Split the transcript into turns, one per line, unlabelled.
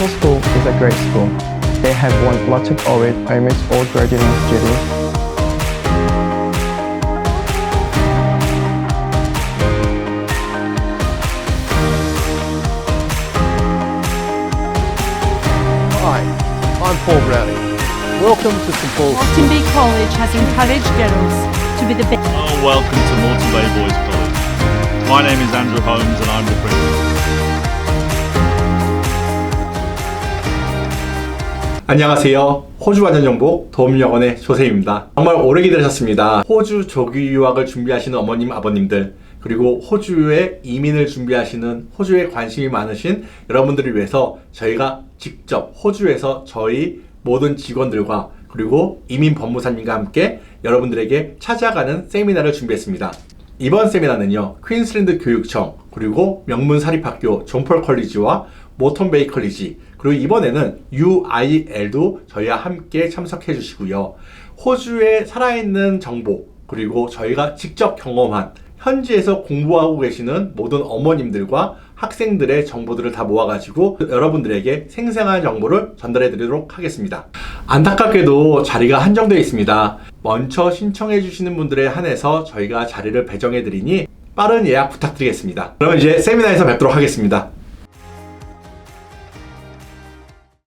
Temple School is a great school. They have won lots of awards amidst all graduating students.
Hi, I'm Paul Browning. Welcome to St Paul's.
Austin B College has encouraged girls to be the best.
Oh, welcome to Moreton Bay Boys College. My name is Andrew Holmes and I'm the principal.
안녕하세요. 호주 완전 정복 도움영원의 조세입니다. 정말 오래 기다리셨습니다. 호주 조기 유학을 준비하시는 어머님, 아버님들, 그리고 호주에 이민을 준비하시는 호주에 관심이 많으신 여러분들을 위해서 저희가 직접 호주에서 저희 모든 직원들과 그리고 이민 법무사님과 함께 여러분들에게 찾아가는 세미나를 준비했습니다. 이번 세미나는요, 퀸슬랜드 교육청, 그리고 명문 사립학교 존폴 컬리지와 모턴 베이 컬리지, 그리고 이번에는 UIL도 저희와 함께 참석해 주시고요. 호주에 살아있는 정보, 그리고 저희가 직접 경험한 현지에서 공부하고 계시는 모든 어머님들과 학생들의 정보들을 다 모아가지고 여러분들에게 생생한 정보를 전달해 드리도록 하겠습니다. 안타깝게도 자리가 한정되어 있습니다. 먼저 신청해 주시는 분들에 한해서 저희가 자리를 배정해 드리니 빠른 예약 부탁드리겠습니다. 그럼 이제 세미나에서 뵙도록 하겠습니다.